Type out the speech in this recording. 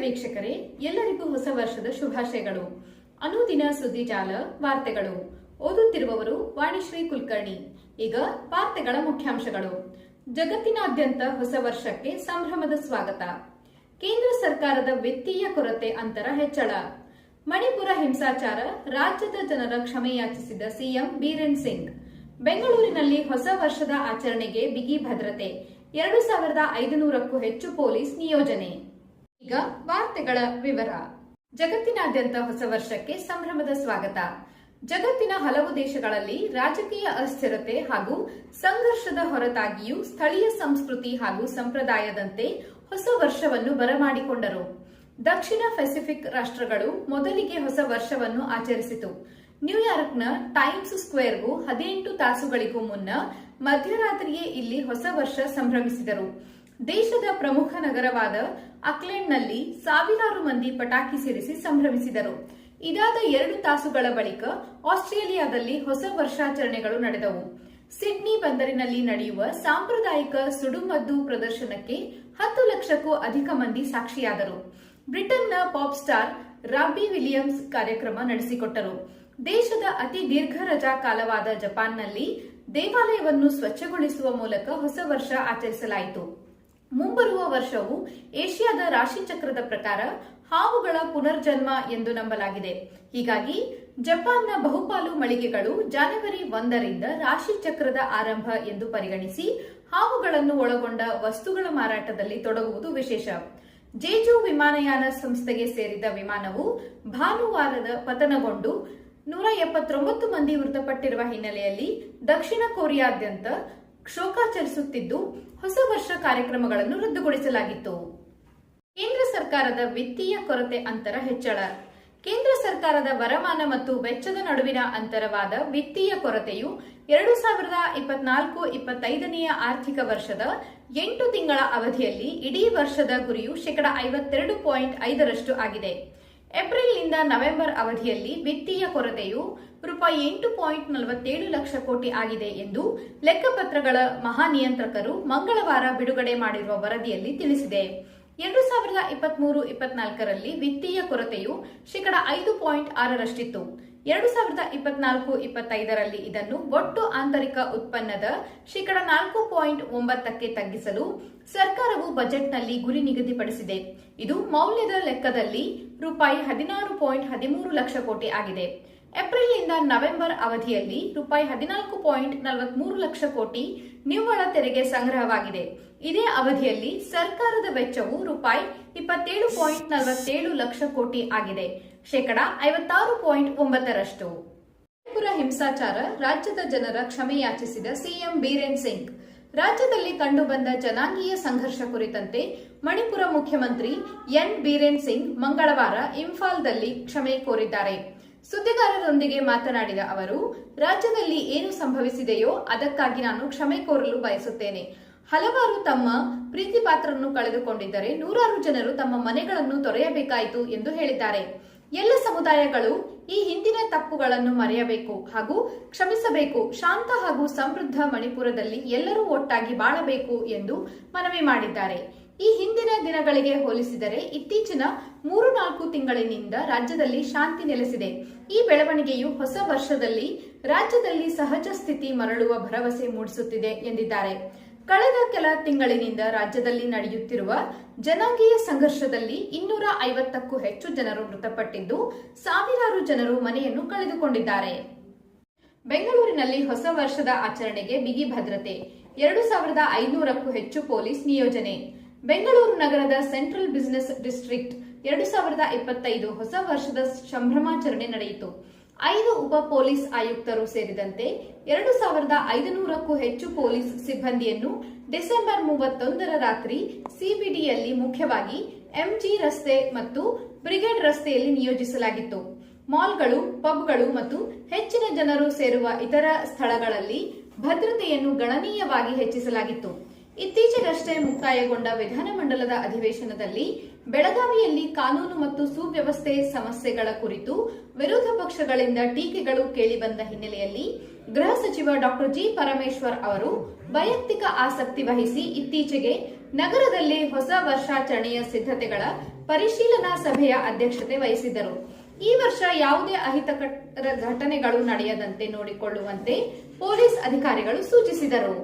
ವೀಕ್ಷಕರೇ, ಎಲ್ಲರಿಗೂ ಹೊಸ ವರ್ಷದ ಶುಭಾಶಯಗಳು. ಅನುದಿನ ಸುದ್ದಿ ಜಾಲ, ವಾರ್ತೆಗಳು. ಓದುತ್ತಿರುವವರು ವಾಣಿಶ್ರೀ ಕುಲಕರ್ಣಿ. ಈಗ ವಾರ್ತೆಗಳ ಮುಖ್ಯಾಂಶಗಳು. ಜಗತ್ತಿನಾದ್ಯಂತ ಹೊಸ ವರ್ಷಕ್ಕೆ ಸಂಭ್ರಮದ ಸ್ವಾಗತ. ಕೇಂದ್ರ ಸರ್ಕಾರದ ವಿತ್ತೀಯ ಕೊರತೆ ಅಂತರ ಹೆಚ್ಚಳ. ಮಣಿಪುರ ಹಿಂಸಾಚಾರ, ರಾಜ್ಯದ ಜನರ ಕ್ಷಮೆಯಾಚಿಸಿದ ಸಿಎಂ ಬೀರೇನ್ ಸಿಂಗ್. ಬೆಂಗಳೂರಿನಲ್ಲಿ ಹೊಸ ವರ್ಷದ ಆಚರಣೆಗೆ ಬಿಗಿ ಭದ್ರತೆ. ಎರಡು ಸಾವಿರದ ಐದುನೂರಕ್ಕೂ ಹೆಚ್ಚು ಪೊಲೀಸ್ ನಿಯೋಜನೆ. ಈಗ ವಾರ್ತೆಗಳ ವಿವರ. ಜಗತ್ತಿನಾದ್ಯಂತ ಹೊಸ ವರ್ಷಕ್ಕೆ ಸಂಭ್ರಮದ ಸ್ವಾಗತ. ಜಗತ್ತಿನ ಹಲವು ದೇಶಗಳಲ್ಲಿ ರಾಜಕೀಯ ಅಸ್ಥಿರತೆ ಹಾಗೂ ಸಂಘರ್ಷದ ಹೊರತಾಗಿಯೂ ಸ್ಥಳೀಯ ಸಂಸ್ಕೃತಿ ಹಾಗೂ ಸಂಪ್ರದಾಯದಂತೆ ಹೊಸ ವರ್ಷವನ್ನು ಬರಮಾಡಿಕೊಂಡರು. ದಕ್ಷಿಣ ಪೆಸಿಫಿಕ್ ರಾಷ್ಟ್ರಗಳು ಮೊದಲಿಗೆ ಹೊಸ ವರ್ಷವನ್ನು ಆಚರಿಸಿತು. ನ್ಯೂಯಾರ್ಕ್ನ ಟೈಮ್ಸ್ ಸ್ಕ್ವೇರ್ಗೂ ಹದಿನೆಂಟು ತಾಸುಗಳಿಗೂ ಮುನ್ನ ಮಧ್ಯರಾತ್ರಿಯೇ ಇಲ್ಲಿ ಹೊಸ ವರ್ಷ ಸಂಭ್ರಮಿಸಿದರು. ದೇಶದ ಪ್ರಮುಖ ನಗರವಾದ ಅಕ್ಲೆಂಡ್ನಲ್ಲಿ ಸಾವಿರಾರು ಮಂದಿ ಪಟಾಕಿ ಸಿಡಿಸಿ ಸಂಭ್ರಮಿಸಿದರು. ಇದಾದ ಎರಡು ತಾಸುಗಳ ಬಳಿಕ ಆಸ್ಟ್ರೇಲಿಯಾದಲ್ಲಿ ಹೊಸ ವರ್ಷಾಚರಣೆಗಳು ನಡೆದವು. ಸಿಡ್ನಿ ಬಂದರಿನಲ್ಲಿ ನಡೆಯುವ ಸಾಂಪ್ರದಾಯಿಕ ಸುಡುಮದ್ದು ಪ್ರದರ್ಶನಕ್ಕೆ ಹತ್ತು ಲಕ್ಷಕ್ಕೂ ಅಧಿಕ ಮಂದಿ ಸಾಕ್ಷಿಯಾದರು. ಬ್ರಿಟನ್ನ ಪಾಪ್ ಸ್ಟಾರ್ ರಾಬಿ ವಿಲಿಯಮ್ಸ್ ಕಾರ್ಯಕ್ರಮ ನಡೆಸಿಕೊಟ್ಟರು. ದೇಶದ ಅತಿ ದೀರ್ಘ ರಜಾ ಕಾಲವಾದ ಜಪಾನ್ನಲ್ಲಿ ದೇವಾಲಯವನ್ನು ಸ್ವಚ್ಛಗೊಳಿಸುವ ಮೂಲಕ ಹೊಸ ವರ್ಷ ಆಚರಿಸಲಾಯಿತು. ಮುಂಬರುವ ವರ್ಷವು ಏಷ್ಯಾದ ರಾಶಿಚಕ್ರದ ಪ್ರಕಾರ ಹಾವುಗಳ ಪುನರ್ಜನ್ಮ ಎಂದು ನಂಬಲಾಗಿದೆ. ಹೀಗಾಗಿ ಜಪಾನ್ನ ಬಹುಪಾಲು ಮಳಿಗೆಗಳು ಜನವರಿ ಒಂದರಿಂದ ರಾಶಿಚಕ್ರದ ಆರಂಭ ಎಂದು ಪರಿಗಣಿಸಿ ಹಾವುಗಳನ್ನು ಒಳಗೊಂಡ ವಸ್ತುಗಳ ಮಾರಾಟದಲ್ಲಿ ತೊಡಗುವುದು ವಿಶೇಷ. ಜೇಜು ವಿಮಾನಯಾನ ಸಂಸ್ಥೆಗೆ ಸೇರಿದ ವಿಮಾನವು ಭಾನುವಾರದ ಪತನಗೊಂಡು ನೂರ ಎಪ್ಪತ್ತೊಂಬತ್ತು ಮಂದಿ ಮೃತಪಟ್ಟಿರುವ ಹಿನ್ನೆಲೆಯಲ್ಲಿ ದಕ್ಷಿಣ ಕೊರಿಯಾದ್ಯಂತ ಶೋಕಾಚರಿಸುತ್ತಿದ್ದು ಹೊಸ ವರ್ಷ ಕಾರ್ಯಕ್ರಮಗಳನ್ನು ರದ್ದುಗೊಳಿಸಲಾಗಿತ್ತು. ಕೇಂದ್ರ ಸರ್ಕಾರದ ವಿತ್ತೀಯ ಕೊರತೆ ಅಂತರ ಹೆಚ್ಚಳ. ಕೇಂದ್ರ ಸರ್ಕಾರದ ವರಮಾನ ಮತ್ತು ವೆಚ್ಚದ ನಡುವಿನ ಅಂತರವಾದ ವಿತ್ತೀಯ ಕೊರತೆಯು ಎರಡು ಸಾವಿರದ ಇಪ್ಪತ್ನಾಲ್ಕು ಇಪ್ಪತ್ತೈದನೆಯ ಆರ್ಥಿಕ ವರ್ಷದ ಎಂಟು ತಿಂಗಳ ಅವಧಿಯಲ್ಲಿ ಇಡೀ ವರ್ಷದ ಗುರಿಯು ಶೇಕಡ ಐವತ್ತೆರಡು ಪಾಯಿಂಟ್ ಐದರಷ್ಟು ಆಗಿದೆ. ಏಪ್ರಿಲ್ನಿಂದ ನವೆಂಬರ್ ಅವಧಿಯಲ್ಲಿ ವಿತ್ತೀಯ ಕೊರತೆಯು ರೂಪಾಯಿ ಎಂಟು ಪಾಯಿಂಟ್ ನಲವತ್ತೇಳು ಲಕ್ಷ ಕೋಟಿ ಆಗಿದೆ ಎಂದು ಲೆಕ್ಕಪತ್ರಗಳ ಮಹಾನಿಯಂತ್ರಕರು ಮಂಗಳವಾರ ಬಿಡುಗಡೆ ಮಾಡಿರುವ ವರದಿಯಲ್ಲಿ ತಿಳಿಸಿದೆ. ಎರಡು ಸಾವಿರದ ಇಪ್ಪತ್ಮೂರು ಇಪ್ಪತ್ನಾಲ್ಕರಲ್ಲಿ ವಿತ್ತೀಯ ಕೊರತೆಯು ಶೇಕಡ ಐದು ಪಾಯಿಂಟ್ ಆರರಷ್ಟಿತ್ತು. ಎರಡು ಸಾವಿರದ ಇಪ್ಪತ್ನಾಲ್ಕು, ಇಪ್ಪತ್ತೈದರಲ್ಲಿ ಇದನ್ನು ಒಟ್ಟು ಆಂತರಿಕ ಉತ್ಪನ್ನದ ಶೇಕಡ ನಾಲ್ಕು ಪಾಯಿಂಟ್ ಒಂಬತ್ತಕ್ಕೆ ತಗ್ಗಿಸಲು ಸರ್ಕಾರವು ಬಜೆಟ್ನಲ್ಲಿ ಗುರಿ ನಿಗದಿಪಡಿಸಿದೆ. ಇದು ಮೌಲ್ಯದ ಲೆಕ್ಕದಲ್ಲಿ ರೂಪಾಯಿ ಹದಿನಾರು ಪಾಯಿಂಟ್ ಹದಿಮೂರು ಲಕ್ಷ ಕೋಟಿ ಆಗಿದೆ. ಏಪ್ರಿಲ್ನಿಂದ ನವೆಂಬರ್ ಅವಧಿಯಲ್ಲಿ ರೂಪಾಯಿ ಹದಿನಾಲ್ಕು ಪಾಯಿಂಟ್ ನಲವತ್ಮೂರು ಲಕ್ಷ ಕೋಟಿ ನಿವ್ವಳ ತೆರಿಗೆ ಸಂಗ್ರಹವಾಗಿದೆ. ಇದೇ ಅವಧಿಯಲ್ಲಿ ಸರ್ಕಾರದ ವೆಚ್ಚವು ರೂಪಾಯಿ ಇಪ್ಪತ್ತೇಳು ಪಾಯಿಂಟ್ ನಲವತ್ತೇಳು ಲಕ್ಷ ಕೋಟಿ ಆಗಿದೆ. ಶೇಕಡ ಐವತ್ತಾರು ಪಾಯಿಂಟ್ ಒಂಬತ್ತರಷ್ಟು. ಮಣಿಪುರ ಹಿಂಸಾಚಾರ, ರಾಜ್ಯದ ಜನರ ಕ್ಷಮೆಯಾಚಿಸಿದ ಸಿಎಂ ಬೀರೇನ್ ಸಿಂಗ್. ರಾಜ್ಯದಲ್ಲಿ ಕಂಡುಬಂದ ಜನಾಂಗೀಯ ಸಂಘರ್ಷ ಕುರಿತಂತೆ ಮಣಿಪುರ ಮುಖ್ಯಮಂತ್ರಿ ಎನ್ ಬೀರೇನ್ ಸಿಂಗ್ ಮಂಗಳವಾರ ಇಂಫಾಲ್ದಲ್ಲಿ ಕ್ಷಮೆ ಕೋರಿದ್ದಾರೆ. ಸುದ್ದಿಗಾರರೊಂದಿಗೆ ಮಾತನಾಡಿದ ಅವರು, ರಾಜ್ಯದಲ್ಲಿ ಏನು ಸಂಭವಿಸಿದೆಯೋ ಅದಕ್ಕಾಗಿ ನಾನು ಕ್ಷಮೆ ಕೋರಲು ಬಯಸುತ್ತೇನೆ. ಹಲವಾರು ತಮ್ಮ ಪ್ರೀತಿ ಪಾತ್ರರನ್ನು ಕಳೆದುಕೊಂಡಿದ್ದರೆ ನೂರಾರು ಜನರು ತಮ್ಮ ಮನೆಗಳನ್ನು ತೊರೆಯಬೇಕಾಯಿತು ಎಂದು ಹೇಳಿದ್ದಾರೆ. ಎಲ್ಲ ಸಮುದಾಯಗಳು ಈ ಹಿಂದಿನ ತಪ್ಪುಗಳನ್ನು ಮರೆಯಬೇಕು ಹಾಗೂ ಕ್ಷಮಿಸಬೇಕು, ಶಾಂತ ಹಾಗೂ ಸಮೃದ್ಧ ಮಣಿಪುರದಲ್ಲಿ ಎಲ್ಲರೂ ಒಟ್ಟಾಗಿ ಬಾಳಬೇಕು ಎಂದು ಮನವಿ ಮಾಡಿದ್ದಾರೆ. ಈ ಹಿಂದಿನ ದಿನಗಳಿಗೆ ಹೋಲಿಸಿದರೆ ಇತ್ತೀಚಿನ ಮೂರು ನಾಲ್ಕು ತಿಂಗಳಿನಿಂದ ರಾಜ್ಯದಲ್ಲಿ ಶಾಂತಿ ನೆಲೆಸಿದೆ. ಈ ಬೆಳವಣಿಗೆಯು ಹೊಸ ವರ್ಷದಲ್ಲಿ ರಾಜ್ಯದಲ್ಲಿ ಸಹಜ ಸ್ಥಿತಿ ಮರಳುವ ಭರವಸೆ ಮೂಡಿಸುತ್ತಿದೆ ಎಂದಿದ್ದಾರೆ. ಕಳೆದ ಕೆಲ ತಿಂಗಳಿನಿಂದ ರಾಜ್ಯದಲ್ಲಿ ನಡೆಯುತ್ತಿರುವ ಜನಾಂಗೀಯ ಸಂಘರ್ಷದಲ್ಲಿ ಇನ್ನೂರ ಐವತ್ತಕ್ಕೂ ಹೆಚ್ಚು ಜನರು ಮೃತಪಟ್ಟಿದ್ದು, ಸಾವಿರಾರು ಜನರು ಮನೆಯನ್ನು ಕಳೆದುಕೊಂಡಿದ್ದಾರೆ. ಬೆಂಗಳೂರಿನಲ್ಲಿ ಹೊಸ ವರ್ಷದ ಆಚರಣೆಗೆ ಬಿಗಿ ಭದ್ರತೆ, ಎರಡು ಸಾವಿರದ ಐನೂರಕ್ಕೂ ಹೆಚ್ಚು ಪೊಲೀಸ್ ನಿಯೋಜನೆ. ಬೆಂಗಳೂರು ನಗರದ ಸೆಂಟ್ರಲ್ ಬಿಸಿನೆಸ್ ಡಿಸ್ಟ್ರಿಕ್ಟ್ ಎರಡು ಸಾವಿರದ ಇಪ್ಪತ್ತೈದು ಹೊಸ ವರ್ಷದ ಸಂಭ್ರಮಾಚರಣೆ ನಡೆಯಿತು. ಐದು ಉಪ ಪೊಲೀಸ್ ಆಯುಕ್ತರು ಸೇರಿದಂತೆ ಎರಡು ಸಾವಿರದ ಐದುನೂರಕ್ಕೂ ಹೆಚ್ಚು ಪೊಲೀಸ್ ಸಿಬ್ಬಂದಿಯನ್ನು ಡಿಸೆಂಬರ್ ಮೂವತ್ತೊಂದರ ರಾತ್ರಿ ಸಿಬಿಡಿಯಲ್ಲಿ ಮುಖ್ಯವಾಗಿ ಎಂಜಿ ರಸ್ತೆ ಮತ್ತು ಬ್ರಿಗೇಡ್ ರಸ್ತೆಯಲ್ಲಿ ನಿಯೋಜಿಸಲಾಗಿತ್ತು. ಮಾಲ್ಗಳು, ಪಬ್ಗಳು ಮತ್ತು ಹೆಚ್ಚಿನ ಜನರು ಸೇರುವ ಇತರ ಸ್ಥಳಗಳಲ್ಲಿ ಭದ್ರತೆಯನ್ನು ಗಣನೀಯವಾಗಿ ಹೆಚ್ಚಿಸಲಾಗಿತ್ತು. ಇತ್ತೀಚೆಗಷ್ಟೇ ಮುಕ್ತಾಯಗೊಂಡ ವಿಧಾನಮಂಡಲದ ಅಧಿವೇಶನದಲ್ಲಿ ಬೆಳಗಾವಿಯಲ್ಲಿ ಕಾನೂನು ಮತ್ತು ಸುವ್ಯವಸ್ಥೆ ಸಮಸ್ಯೆಗಳ ಕುರಿತು ವಿರೋಧ ಪಕ್ಷಗಳಿಂದ ಟೀಕೆಗಳು ಕೇಳಿಬಂದ ಹಿನ್ನೆಲೆಯಲ್ಲಿ ಗೃಹ ಸಚಿವ ಡಾಕ್ಟರ್ ಜಿ ಪರಮೇಶ್ವರ್ ಅವರು ವೈಯಕ್ತಿಕ ಆಸಕ್ತಿ ವಹಿಸಿ ಇತ್ತೀಚೆಗೆ ನಗರದಲ್ಲಿ ಹೊಸ ವರ್ಷಾಚರಣೆಯ ಸಿದ್ಧತೆಗಳ ಪರಿಶೀಲನಾ ಸಭೆಯ ಅಧ್ಯಕ್ಷತೆ ವಹಿಸಿದರು ಈ ವರ್ಷ ಯಾವುದೇ ಅಹಿತಕರ ಘಟನೆಗಳು ನಡೆಯದಂತೆ ನೋಡಿಕೊಳ್ಳುವಂತೆ ಪೊಲೀಸ್ ಅಧಿಕಾರಿಗಳು ಸೂಚಿಸಿದರು.